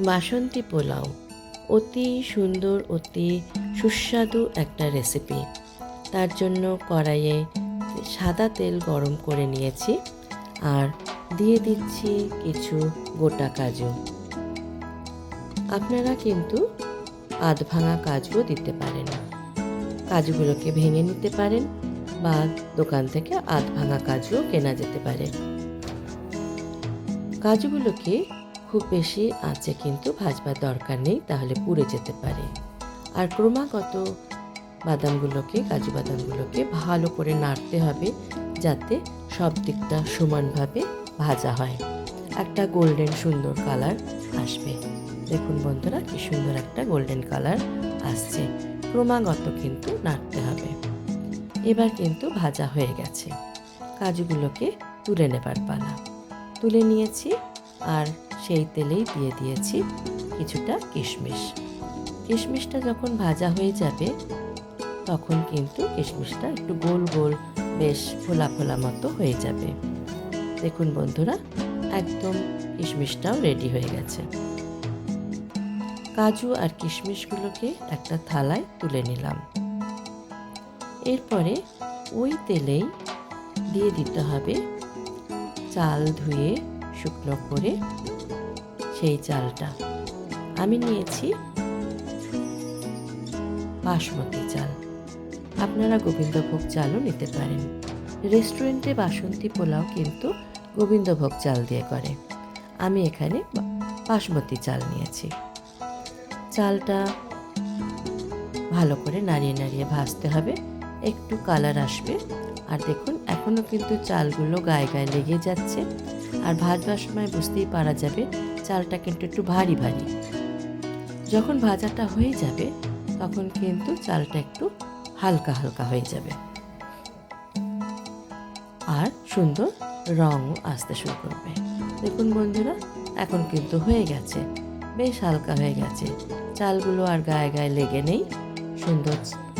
বাসন্তী পোলাও। অতি সুন্দর, অতি সুস্বাদু একটা রেসিপি তার জন্য কড়াইয়ে সাদা তেল গরম করে নিয়েছি আর দিয়ে দিচ্ছি কিছু গোটা কাজু। আপনারা কিন্তু আধ ভাঙা কাজুও দিতে পারেন। কাজুগুলোকে ভেঙে নিতে পারেন বা দোকান থেকে আধ ভাঙা কাজুও কেনা যেতে পারে। কাজুগুলোকে খুব বেশি আঁচে কিন্তু ভাজবার দরকার নেই, তাহলে পুড়ে যেতে পারে। আর ক্রমাগত বাদামগুলোকে, কাজু বাদামগুলোকে ভালো করে নাড়তে হবে, যাতে সব দিকটা সমানভাবে ভাজা হয়। একটা গোল্ডেন সুন্দর কালার আসবে। দেখুন বন্ধুরা, কি সুন্দর একটা গোল্ডেন কালার আসছে। ক্রমাগত কিন্তু নাড়তে হবে। এবার কিন্তু ভাজা হয়ে গেছে। কাজুগুলোকে তুলে নেবার পালা। তুলে নিয়েছি, আর সেই তেলেই দিয়ে দিয়েছি কিছুটা কিশমিশ। কিশমিশটা যখন ভাজা হয়ে যাবে, তখন কিন্তু কিশমিশটা একটু গোল গোল বেশ ফোলা ফোলা মতো হয়ে যাবে। দেখুন বন্ধুরা, একদম কিশমিশটাও রেডি হয়ে গেছে। কাজু আর কিশমিশগুলোকে একটা থালায় তুলে নিলাম। এরপরে ওই তেলেই দিয়ে দিতে হবে চাল ধুয়ে শুকনো করে সেই চালটা। আমি নিয়েছি বাসমতি চাল। আপনারা গোবিন্দভোগ চালও নিতে পারেন। রেস্টুরেন্টে বাসন্তী পোলাও কিন্তু গোবিন্দভোগ চাল দিয়ে করে। আমি এখানে বাসমতি চাল নিয়েছি। চালটা ভালো করে নাড়িয়ে নাড়িয়ে ভাজতে হবে। একটু কালার আসবে। আর দেখুন, এখনও কিন্তু চালগুলো গায়ে গায়ে লেগে যাচ্ছে। আর ভাজবার সময় বুঝতেই পারা যাবে চালটা কিন্তু একটু ভারী ভারী। যখন ভাজাটা হয়ে যাবে, তখন কিন্তু চালটা একটু হালকা হালকা হয়ে যাবে। আর সুন্দর রঙও আসতে শুরু করবে। দেখুন বন্ধুরা, এখন কিন্তু হয়ে গেছে। বেশ হালকা হয়ে গেছে। চালগুলো আর গায়ে গায়ে লেগে নেই। সুন্দর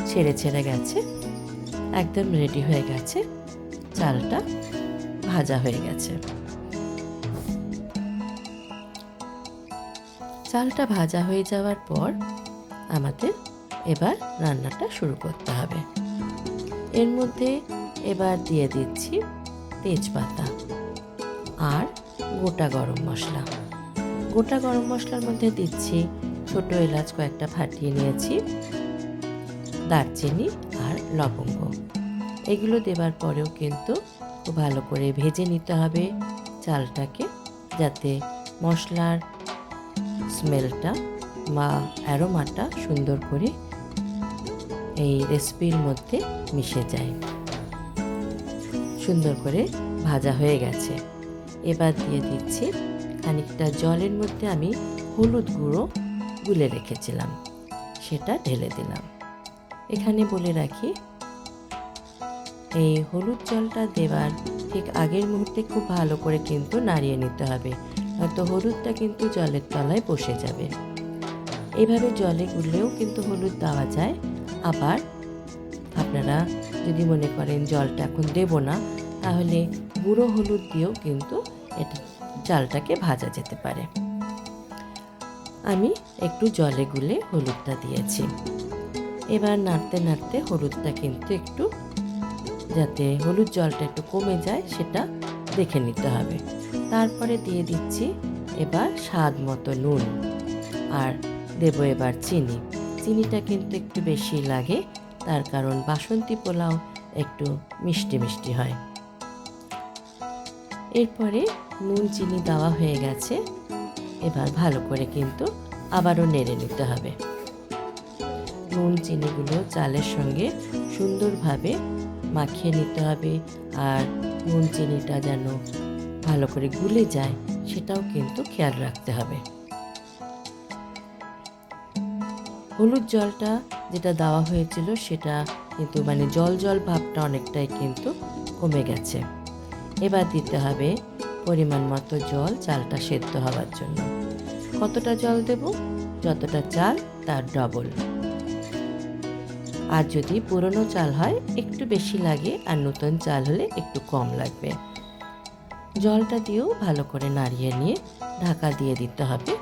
ছেড়ে ছেড়ে গেছে। একদম রেডি হয়ে গেছে। চালটা ভাজা হয়ে গেছে। চালটা ভাজা হয়ে যাওয়ার পর আমাদের এবার রান্নাটা শুরু করতে হবে। এর মধ্যে এবার দিয়ে দিচ্ছি তেজপাতা আর গোটা গরম মশলা। গোটা গরম মশলার মধ্যে দিচ্ছি ছোট এলাচ কয়েকটা ফাটিয়ে নিয়েছি, দারচিনি আর লবঙ্গ। এগুলো দেবার পরেও কিন্তু ভালো করে ভেজে নিতে হবে চালটাকে যাতে মশলার স্মেলটা বা অ্যারোমাটা সুন্দর করে এই রেসিপির মধ্যে মিশে যায়। সুন্দর করে ভাজা হয়ে গেছে। এবার দিয়ে দিচ্ছি খানিকটা জলের মধ্যে আমি হলুদ গুঁড়ো গুলে রেখেছিলাম। সেটা ঢেলে দিলাম। এখানে বলে রাখি, এই হলুদ জলটা দেবার ঠিক আগের মুহূর্তে খুব ভালো করে কিন্তু নাড়িয়ে নিতে হবে। হয়তো হলুদটা কিন্তু জলের তলায় বসে যাবে। এভাবে জলে গুললেও কিন্তু হলুদ দেওয়া যায়। আবার আপনারা যদি মনে করেন জলটা এখন দেব না, তাহলে গুঁড়ো হলুদ দিয়েও কিন্তু এটা চালটাকে ভাজা যেতে পারে। আমি একটু জলে গুলে হলুদটা দিয়েছি। এবার নাড়তে নাড়তে হলুদটা কিন্তু একটু যাতে হলুদ জলটা একটু কমে যায়, সেটা দেখে নিতে হবে। তারপরে দিয়ে দিচ্ছি এবার স্বাদ মতো নুন। আর দেবো এবার চিনি। চিনিটা কিন্তু একটু বেশি লাগে, তার কারণ বাসন্তী পোলাও একটু মিষ্টি মিষ্টি হয়। এরপরে নুন চিনি দেওয়া হয়ে গেছে। এবার ভালো করে কিন্তু আবারও নেড়ে নিতে হবে। নুন চিনিগুলো চালের সঙ্গে সুন্দরভাবে মাখিয়ে নিতে হবে, আর নুন চিনিটা যেন ভালো করে গুলে যায়, সেটাও কিন্তু খেয়াল রাখতে হবে। হলুদ জলটা যেটা দেওয়া হয়েছিল, সেটা কিন্তু মানে জল জল ভাবটা অনেকটাই কিন্তু কমে গেছে। এবার দিতে হবে পরিমাণ মতো জল, চালটা সেদ্ধ হওয়ার জন্য। কতটা জল দেব? যতটা চাল, তার ডবল। আর যদি পুরনো চাল হয়, একটু বেশি লাগে, আর নতুন চাল হলে একটু কম লাগবে। জলটা দিয়েও ভালো করে নাড়িয়ে নিয়ে ঢাকা দিয়ে দিতে হবে।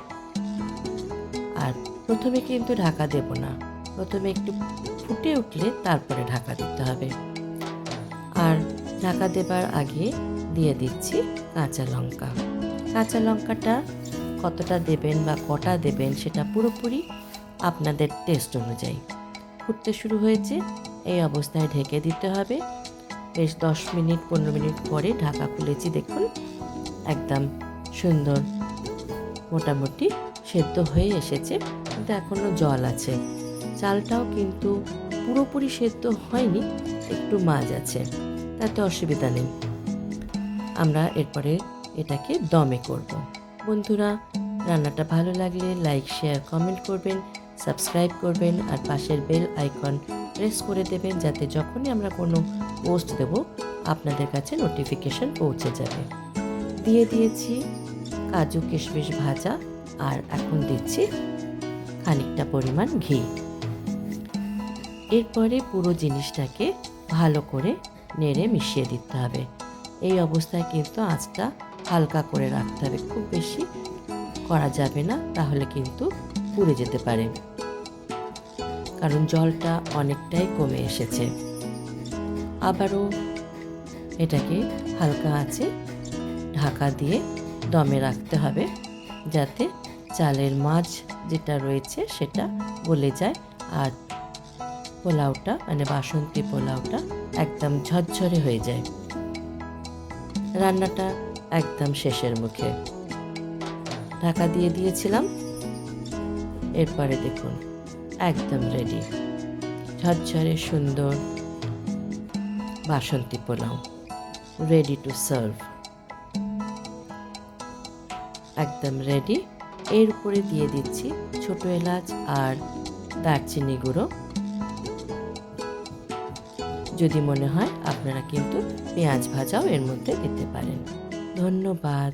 আর প্রথমে কিন্তু ঢাকা দেব না। প্রথমে একটু ফুটে উঠলে তারপরে ঢাকা দিতে হবে। আর ঢাকা দেবার আগে দিয়ে দিচ্ছি কাঁচা লঙ্কা। কাঁচা লঙ্কাটা কতটা দেবেন বা কটা দেবেন সেটা পুরোপুরি আপনাদের টেস্ট অনুযায়ী। ফুটতে শুরু হয়েছে, এই অবস্থায় ঢেকে দিতে হবে। বেশ দশ মিনিট, পনেরো মিনিট পরে ঢাকা খুলেছি দেখুন। একদম সুন্দর, মোটামুটি সেদ্ধ হয়ে এসেছে। কিন্তু এখনও জল আছে। চালটাও কিন্তু পুরোপুরি সেদ্ধ হয়নি, একটু মাঝ আছে, তাতে অসুবিধা নেই। আমরা এরপরে এটাকে দমে করব। বন্ধুরা, রান্নাটা ভালো লাগলে লাইক, শেয়ার, কমেন্ট করবেন, সাবস্ক্রাইব করবেন, আর পাশের বেল আইকন প্রেস করে দেবেন যাতে যখনই আমরা কোনো পোস্ট দেব, আপনাদের কাছে নোটিফিকেশন পৌঁছে যাবে। দিয়ে দিয়েছি কাজু কিশমিশ ভাজা আর এখন দিচ্ছি খানিকটা পরিমাণ ঘি। এরপরে পুরো জিনিসটাকে ভালো করে নেড়ে মিশিয়ে দিতে হবে। এই অবস্থায় কিন্তু আঁচটা হালকা করে রাখতে হবে। খুব বেশি করা যাবে না, তাহলে কিন্তু পুড়ে যেতে পারে। কারণ জলটা অনেকটাই কমে এসেছে। আবারও এটাকে হালকা আছে ঢাকা দিয়ে দমে রাখতে হবে, যাতে চালের মাছ যেটা রয়েছে সেটা গলে যায় আর পোলাওটা মানে বাসন্তী পোলাওটা একদম ঝরঝরে হয়ে যায়। রান্নাটা একদম শেষের মুখে। ঢাকা দিয়ে দিয়েছিলাম। এরপরে দেখুন। একদম রেডি ঝরঝরে সুন্দর Basanti pulao ready to serve একদম রেডি এর উপরে দিয়ে দিচ্ছি ছোট এলাচ আর দারচিনি গুঁড়ো। যদি মনে হয় আপনারা কিন্তু পেঁয়াজ ভাজাও এর মধ্যে দিতে পারেন। ধন্যবাদ।